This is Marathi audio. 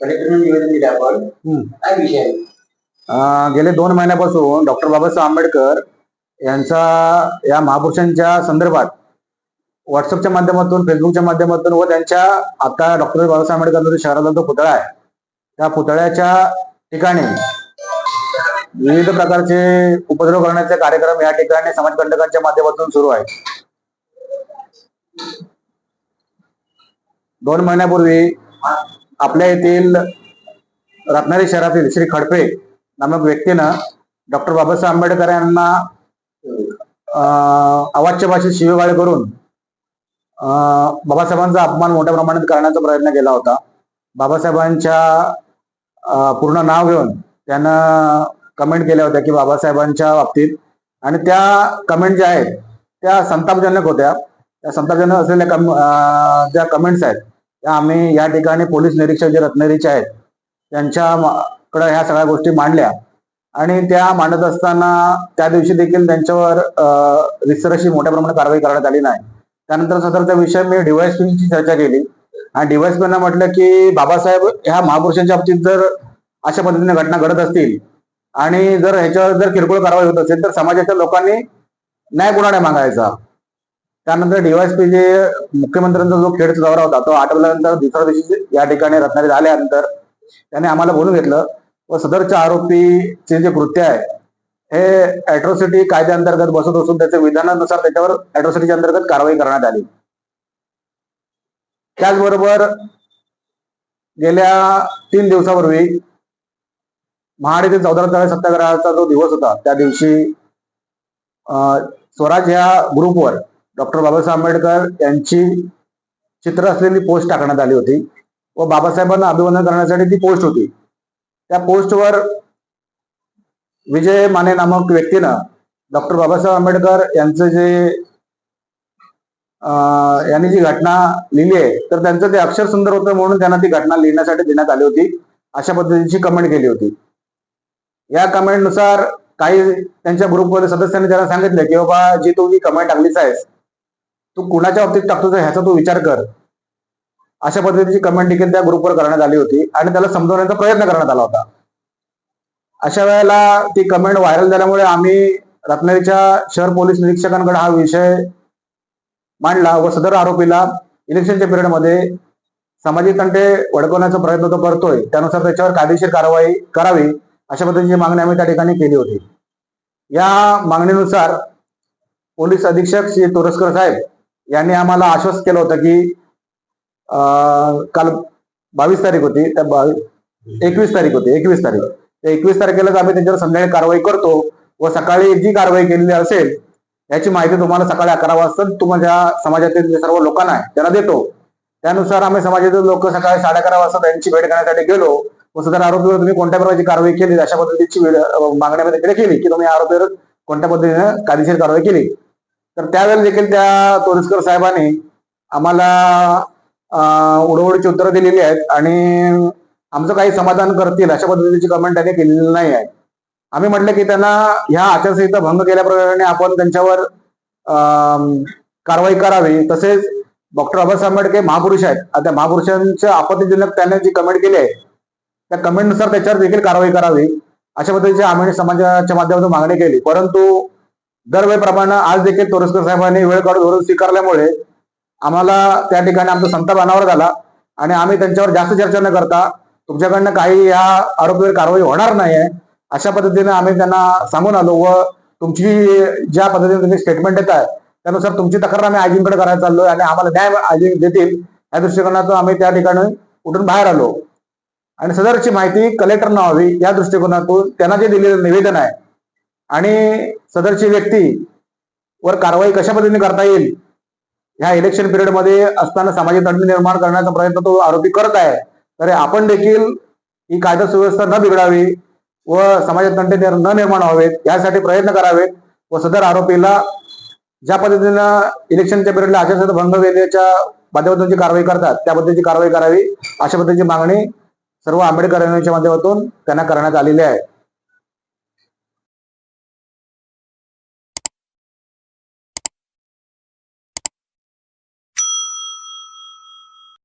कलेक्टरने निवेदन दिले आपण. हम्म. काय विषय आहे? अं, गेले दोन महिन्यापासून डॉक्टर बाबासाहेब आंबेडकर यांचा या महापुरुषांच्या संदर्भात व्हॉट्सअपच्या माध्यमातून फेसबुकच्या माध्यमातून व त्यांच्या आता डॉक्टर बाबासाहेब आंबेडकर जो शहरातला जो पुतळा आहे त्या पुतळ्याच्या ठिकाणी विविध प्रकारचे उपद्रव करण्याचे कार्यक्रम या ठिकाणी समाजकंटकांच्या माध्यमातून सुरू आहेत. दोन महिन्यापूर्वी आपल्या येथील रत्नागिरी शहरातील श्री खडपे नामक व्यक्तीनं डॉक्टर बाबासाहेब आंबेडकर यांना अवाच्य भाषेत शिवेगाळे करून बाबासाहेबांचा अपमान मोठ्या प्रमाणात करण्याचा प्रयत्न केला होता. बाबासाहेबांच्या पूर्ण नाव घेऊन त्यानं कमेंट केल्या होत्या की बाबासाहेबांच्या बाबतीत. आणि त्या कमेंट ज्या आहेत त्या संतापजनक होत्या. त्या संतापजनक असलेल्या कम ज्या कमेंट्स आहेत आम्ही या ठिकाणी पोलीस निरीक्षक जे रत्नागिरीचे आहेत त्यांच्याकडे ह्या सगळ्या गोष्टी मांडल्या. आणि त्या मांडत असताना त्या दिवशी देखील त्यांच्यावर रिसर मोठ्या प्रमाणात कारवाई करण्यात आली नाही. त्यानंतर सदरचा विषय मी ची चर्चा केली. आणि डिवायसपीनं म्हटलं की बाबासाहेब ह्या महापुरुषांच्या बाबतीत जर अशा पद्धतीने घटना घडत असतील आणि जर ह्याच्यावर जर किरकोळ कारवाई होत असेल तर समाजाच्या लोकांनी न्याय कोणाने मागायचा. त्यानंतर डीवायसपी जे मुख्यमंत्र्यांचा जो खेळ दौरा होता तो आठवल्यानंतर दुसऱ्या दिवशी या ठिकाणी रत्नागिरी आल्यानंतर त्याने आम्हाला बोलून घेतलं व सदरच्या आरोपीचे जे कृत्य आहे हे अॅट्रॉसिटी कायद्याअंतर्गत बसत असून त्याच्या विधानानुसार त्याच्यावर अॅट्रॉसिटीच्या अंतर्गत कारवाई करण्यात आली. त्याचबरोबर गेल्या तीन दिवसापूर्वी महाड येथील चौदा तळे सत्याग्रहाचा जो दिवस होता त्या दिवशी स्वराज या ग्रुपवर डॉक्टर बाबासाहेब आंबेडकर यांची चित्र असलेली पोस्ट टाकण्यात आली होती व बाबासाहेबांना अभिवादन करण्यासाठी ती पोस्ट होती. त्या पोस्टवर विजय माने नामक व्यक्तीनं डॉक्टर बाबासाहेब आंबेडकर यांचं जे यांनी जी घटना लिहिली आहे तर त्यांचं ते अक्षर सुंदर होतं म्हणून त्यांना ती घटना लिहिण्यासाठी देण्यात आली होती. अशा पद्धतीची कमेंट केली होती. या कमेंटनुसार काही त्यांच्या ग्रुपमध्ये सदस्यांनी त्यांना सांगितलं की बाबा जी तू ही कमेंट टाकलीच आहेस तू कुणाच्या बाबतीत टाकतो ह्याचा तू विचार कर. अशा पद्धतीची कमेंट देखील त्या ग्रुपवर करण्यात आली होती आणि त्याला समजवण्याचा प्रयत्न करण्यात आला होता. अशा वेळेला ती कमेंट व्हायरल झाल्यामुळे आम्ही रत्नागिरीच्या शहर पोलीस निरीक्षकांकडे हा विषय मांडला व सदर आरोपीला इलेक्शनच्या पिरियडमध्ये सामाजिक तंटे वडकवण्याचा प्रयत्न तो करतोय. त्यानुसार त्याच्यावर कायदेशीर कारवाई करावी अशा पद्धतीची मागणी आम्ही त्या ठिकाणी केली होती. या मागणीनुसार पोलीस अधीक्षक श्री तोरसकर साहेब यांनी आम्हाला आश्वस्त केलं होतं की अं, काल बावीस तारीख होती त्या बावीस एकवीस तारीख होती एकवीस तारीख. त्या एकवीस तारखेलाच आम्ही त्यांच्यावर संध्याकाळी कारवाई करतो व सकाळी जी कारवाई केलेली असेल याची माहिती तुम्हाला सकाळी अकरा वाजता तुमच्या समाजातील जे सर्व लोकांना आहे त्यांना देतो. त्यानुसार आम्ही समाजातील लोक सकाळी साडे अकरा वाजता त्यांची भेट घेण्यासाठी गेलो. व सदर आरोपीवर तुम्ही कोणत्या प्रकारची कारवाई केली? अशा पद्धतीची वेळ- मागणी केली की तुम्ही आरोपीवर कोणत्या पद्धतीने कायदेशीर कारवाई केली? तर त्यावेळेला देखील त्या तोरसकर साहेबांनी आम्हाला उडवडीची उत्तरं दिलेली आहेत आणि आमचं काही समाधान करतील अशा पद्धतीची कमेंट त्यांनी केलेली नाही आहे. आम्ही म्हटलं की त्यांना ह्या आचारसंहिता भंग केल्याप्रमाणे आपण त्यांच्यावर अं, कारवाई करावी. तसेच डॉक्टर बाबासाहेब आंबेडकर महापुरुष आहेत. आता त्या महापुरुषांच्या आपत्तीजनक त्यांनी जी कमेंट केली आहे त्या कमेंटनुसार त्याच्यावर देखील कारवाई करावी. अशा पद्धतीची आम्ही समाजाच्या माध्यमातून मागणी केली. परंतु दरवेळेप्रमाणे आज देखील तोरसकर साहेबांनी वेळ काढून धोरण स्वीकारल्यामुळे आम्हाला त्या ठिकाणी आमचा संताप अनावर झाला आणि आम्ही त्यांच्यावर जास्त चर्चा न करता तुमच्याकडनं काही या आरोपीवर कारवाई होणार नाही आहे अशा पद्धतीने आम्ही त्यांना सांगून आलो व तुमची ज्या पद्धतीने तुम्ही स्टेटमेंट देत आहे त्यानुसार तुमची तक्रार आम्ही आयजींकडे करायला चाललोय आणि आम्हाला न्याय आयजिंग देतील. या दृष्टिकोनातून आम्ही त्या ठिकाणी उठून बाहेर आलो. आणि सदरची माहिती कलेक्टरना व्हावी या दृष्टिकोनातून त्यांना जे दिलेलं निवेदन आहे आणि सदरची व्यक्ती वर कारवाई कशा पद्धतीने करता येईल ह्या इलेक्शन पिरियडमध्ये असताना सामाजिक तंट निर्माण करण्याचा प्रयत्न तो आरोपी करत आहे. तर आपण देखील ही कायदा सुव्यवस्था न बिघडावी व समाजात तंटे न निर्माण व्हावेत यासाठी प्रयत्न करावेत व सदर आरोपीला ज्या पद्धतीनं इलेक्शनच्या पिरियडला आचारसंहिता भंग केल्याच्या माध्यमातून जी कारवाई करतात त्या पद्धतीची कारवाई करावी अशा पद्धतीची मागणी सर्व आंबेडकर यांच्या माध्यमातून त्यांना करण्यात आलेली आहे.